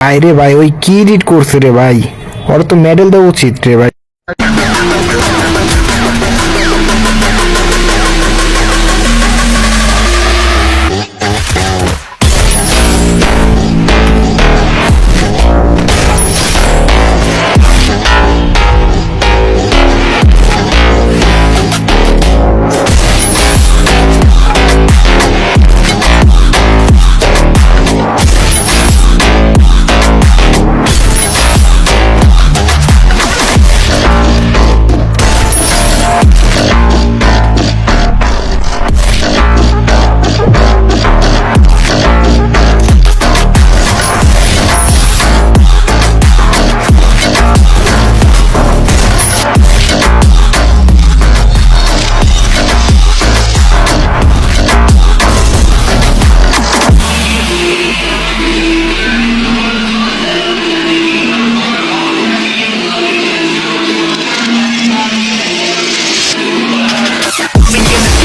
ভাই রে ভাই, ওই কি রিড করছে রে ভাই? ওর তো মেডেল দেওয়া উচিত রে ভাই। Thinking